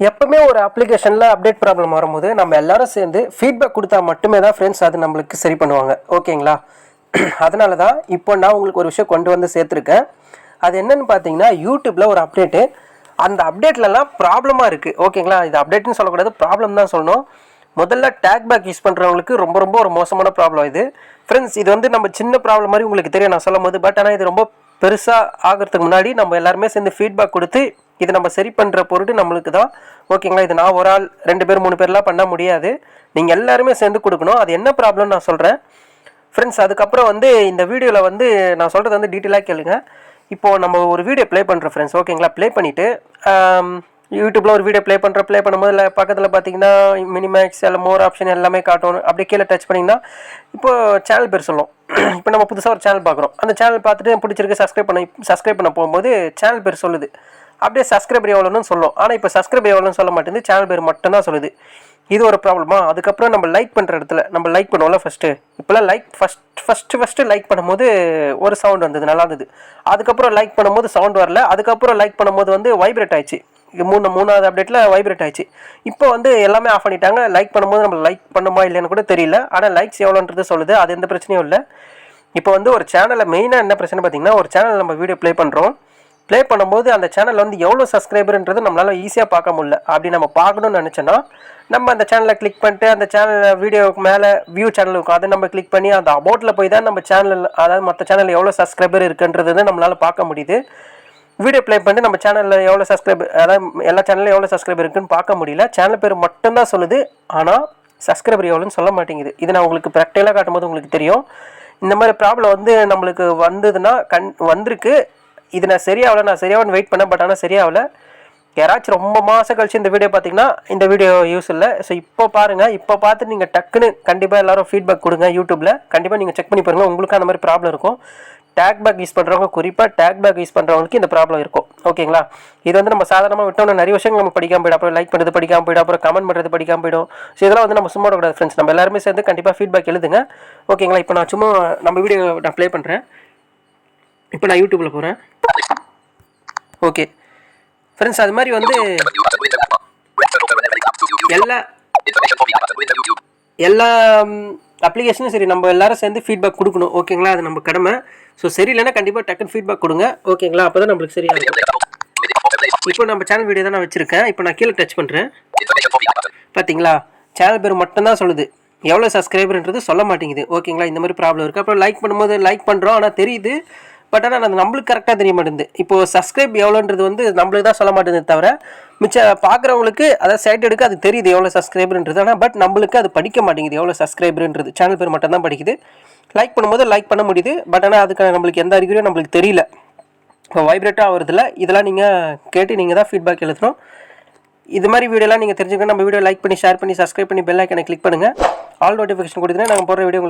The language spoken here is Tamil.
எப்பவுமே ஒரு அப்ளிகேஷனில் அப்டேட் ப்ராப்ளம் வரும்போது நம்ம எல்லாரும் சேர்ந்து ஃபீட்பேக் கொடுத்தா மட்டுமே தான் ஃப்ரெண்ட்ஸ் அது நம்மளுக்கு சரி பண்ணுவாங்க. ஓகேங்களா அதனால தான் இப்போ நான் உங்களுக்கு ஒரு விஷயம் கொண்டு வந்து சேர்த்துருக்கேன். அது என்னென்னு பார்த்தீங்கன்னா யூடியூப்பில் ஒரு அப்டேட்டு அந்த அப்டேட்லலாம் ப்ராப்ளமாக இருக்குது ஓகேங்களா இது அப்டேட்னு சொல்லக்கூடாது ப்ராப்ளம் தான் சொல்லணும். முதல்ல டேக் பேக் யூஸ் பண்ணுறவங்களுக்கு ரொம்ப ரொம்ப ஒரு மோசமான ப்ராப்ளம் இது. ஃப்ரெண்ட்ஸ் இது வந்து நம்ம சின்ன ப்ராப்ளம் மாதிரி உங்களுக்கு தெரியும் நான் சொல்லும் போது பட் ஆனால் இது ரொம்ப பெருசாக ஆகிறதுக்கு முன்னாடி நம்ம எல்லாருமே சேர்ந்து ஃபீட்பேக் கொடுத்து இது நம்ம சரி பண்ணுற பொருட்டு நம்மளுக்கு தான் ஓகேங்களா? இது நான் ஒரு ஆள் ரெண்டு பேர் மூணு பேர்லாம் பண்ண முடியாது. நீங்கள் எல்லாருமே சேர்ந்து கொடுக்கணும். அது என்ன ப்ராப்ளம் நான் சொல்கிறேன் ஃப்ரெண்ட்ஸ் அதுக்கப்புறம் வந்து இந்த வீடியோவில் வந்து நான் சொல்கிறது வந்து டீட்டெயிலாக கேளுங்க. இப்போது நம்ம ஒரு வீடியோ ப்ளே பண்ணுறோம் ஃப்ரெண்ட்ஸ் ஓகேங்களா? ப்ளே பண்ணிவிட்டு யூடியூப்பில் ஒரு வீடியோ ப்ளே பண்ணுற ப்ளே பண்ணும்போது இல்லை பக்கத்தில் பார்த்தீங்கன்னா மினிமேக்ஸ் எல்லாம் மோர் ஆப்ஷன் எல்லாமே காட்டும் அப்படியே கீழே டச் பண்ணிங்கன்னா இப்போது சேனல் பேர் சொல்லும் இப்போ நம்ம புதுசாக ஒரு சேனல் பார்க்குறோம் அந்த சேனல் பார்த்துட்டு பிடிச்சிருக்கு சப்ஸ்கிரைப் பண்ண சப்ஸ்கிரைப் பண்ண போகும்போது சேனல் பேர் சொல்லுது. அப்படியே சப்ஸ்கிரைபர் எவ்வளோன்னு சொல்லும். ஆனால் இப்போ சப்ஸ்கிரைபர் எவ்வளோன்னு சொல்ல மாட்டேங்குது. சேனல் பேர் மட்டும்தான் சொல்லுது. இது ஒரு ப்ராப்ளமா அதுக்கப்புறம் நம்ம லைக் பண்ணுற இடத்துல நம்ம லைக் பண்ணுவோம்ல ஃபஸ்ட்டு இப்போலாம் like first first first like பண்ணும்போது ஒரு சவுண்ட் வந்தது நல்லா இருந்தது. அதுக்கப்புறம் லைக் பண்ணும்போது சவுண்ட் வரல. அதுக்கப்புறம் லைக் பண்ணும்போது வந்து வைப்ரேட் ஆயிடுச்சு. இது மூணு மூணாவது அப்டேட்டில் வைப்ரேட் ஆயிடுச்சு. இப்போ வந்து எல்லாமே ஆஃப் பண்ணிட்டாங்க. லைக் பண்ணும்போது நம்ம லைக் பண்ணுமா இல்லைன்னு கூட தெரியல. ஆனால் லைக்ஸ் எவ்வளோன்றது சொல்லுது. அது எந்த பிரச்சனையும் இல்லை. இப்போ வந்து ஒரு சேனலில் மெயினாக என்ன பிரச்சனை பார்த்தீங்கன்னா ஒரு சேனல் நம்ம வீடியோ ப்ளே பண்ணுறோம் ப்ளே பண்ணும்போது அந்த சேனல் வந்து எவ்வளோ சப்ஸ்கிரைபர்ன்றது நம்மளால் ஈஸியாக பார்க்க முடியல. அப்படி நம்ம பார்க்கணும்னு நினச்சோன்னா நம்ம அந்த சேனலை கிளிக் பண்ணிட்டு அந்த சேனல் வீடியோவுக்கு மேலே வியூ சேனல் இருக்கும். அதை நம்ம கிளிக் பண்ணி அந்த அபவுட்டில் போய் தான் நம்ம சேனல் அதாவது மற்ற சேனலில் எவ்வளோ சப்ஸ்கிரைபர் இருக்குன்றது வந்து நம்மளால் பார்க்க முடியுது. வீடியோ ப்ளே பண்ணிட்டு நம்ம சேனலில் எவ்வளோ சப்ஸ்கிரைபர் அதாவது எல்லா சேனலில் எவ்வளோ சப்ஸ்கிரைபர் இருக்குன்னு பார்க்க முடியல. சேனல் பேர் மட்டும்தான் சொல்லுது ஆனால் சப்ஸ்கிரைபர் எவ்வளோன்னு சொல்ல மாட்டேங்குது. இது நான் உங்களுக்கு ப்ராக்டிக்கலாக காட்டும்போது உங்களுக்கு தெரியும். இந்த மாதிரி ப்ராப்ளம் வந்து நம்மளுக்கு வந்ததுன்னா கண் வந்திருக்கு. இது நான் சரியாகல நான் சரியாகனு வெயிட் பண்ணேன் பட் ஆனால் சரியாகல. யாராச்சும் ரொம்ப மாதம் கழிச்சு இந்த வீடியோ பார்த்தீங்கன்னா இந்த வீடியோ யூஸ் இல்லை. ஸோ இப்போ பாருங்கள் இப்போ பார்த்து நீங்கள் டக்குன்னு கண்டிப்பாக எல்லாரும் ஃபீட்பேக் கொடுங்க யூடியூப்பில் கண்டிப்பாக நீங்கள் செக் பண்ணி பாருங்கள் உங்களுக்கு அந்த மாதிரி ப்ராப்ளம் இருக்கும். டேக் பேக் யூஸ் பண்ணுறவங்க குறிப்பாக டேக் பேக் யூஸ் பண்ணுறவங்களுக்கு இந்த ப்ராப்ளம் இருக்கும். ஓகேங்களா இது வந்து நம்ம சாதாரணமாக விட்டோம்னா நிறைய விஷயங்கள் நம்ம படிக்காம போயிடும். அப்புறம் லைக் பண்ணுறது படிக்காமல் போயிடும். அப்புறம் கமெண்ட் பண்ணுறது படிக்காம போயிடும். ஸோ இதெல்லாம் வந்து நம்ம சும்மா விடக்கூடாது ஃப்ரெண்ட்ஸ் நம்ம எல்லாருமே சேர்ந்து கண்டிப்பாக ஃபீட்பேக் எழுதுங்க. ஓகேங்களா இப்போ நான் சும்மா நம்ம வீடியோ நான் ப்ளே பண்ணுறேன் இப்போ நான் யூடியூப்பில் போகிறேன் ஓகே. ஃப்ரெண்ட்ஸ் அது மாதிரி வந்து எல்லா எல்லா அப்ளிகேஷனும் சரி நம்ம எல்லாரும் சேர்ந்து ஃபீட்பேக் கொடுக்கணும். ஓகேங்களா? அது நம்ம கடமை. ஸோ சரியில்லைன்னா கண்டிப்பாக டக்குன்னு ஃபீட்பேக் கொடுங்க. ஓகேங்களா? அப்போ தான் நம்மளுக்கு சரியாக இருக்கும். இப்போ நம்ம சேனல் வீடியோ தான் நான் வச்சுருக்கேன். இப்போ நான் கீழே டச் பண்ணுறேன் பார்த்தீங்களா சேனல் பேர் மட்டும்தான் சொல்லுது. எவ்வளோ சப்ஸ்கிரைபர்ன்றது சொல்ல மாட்டேங்குது. ஓகேங்களா? இந்த மாதிரி ப்ராப்ளம் இருக்குது அப்புறம் லைக் பண்ணும்போது லைக் பண்ணுறோம் ஆனால் தெரியுது. பட் ஆனால் அது நம்மளுக்கு கரெக்டாக தெரிய மாட்டேங்குது. இப்போது சப்ஸ்கிரைப் எவ்வளோன்றது வந்து நம்மளுக்கு தான் சொல்ல மாட்டேங்குது தவிர மிச்ச பார்க்குறவங்களுக்கு அதாவது சைட் எடுக்க அது தெரியுது எவ்வளோ சப்ஸ்கிரைபர்ன்றது ஆனால் பட் நம்மளுக்கு அது படிக்க மாட்டேங்குது எவ்வளோ சப்ஸ்கிரைபர்ன்றது சேனல் பேர் மட்டும் தான் படிக்குது. லைக் பண்ணும்போது லைக் பண்ண முடியுது. பட் ஆனால் அதுக்கான நம்மளுக்கு எந்த அறிகுறியும் நம்மளுக்கு தெரியல. இப்போ வைப்ரேட்டாக ஆகிறதுல இதெல்லாம் நீங்கள் கேட்டு நீங்கள் தான் ஃபீட்பேக் எழுதணும். இது மாதிரி வீடியோலாம் நீங்கள் தெரிஞ்சுக்கணும் நம்ம வீடியோ லைக் பண்ணி ஷேர் பண்ணி சப்ஸ்கிரைப் பண்ணி பெல் ஐக்கனை கிளிக் பண்ணுங்கள் ஆல் நோட்டிஃபிகேஷன் கொடுத்தீங்கன்னா நாங்கள் போடுற வீடியோ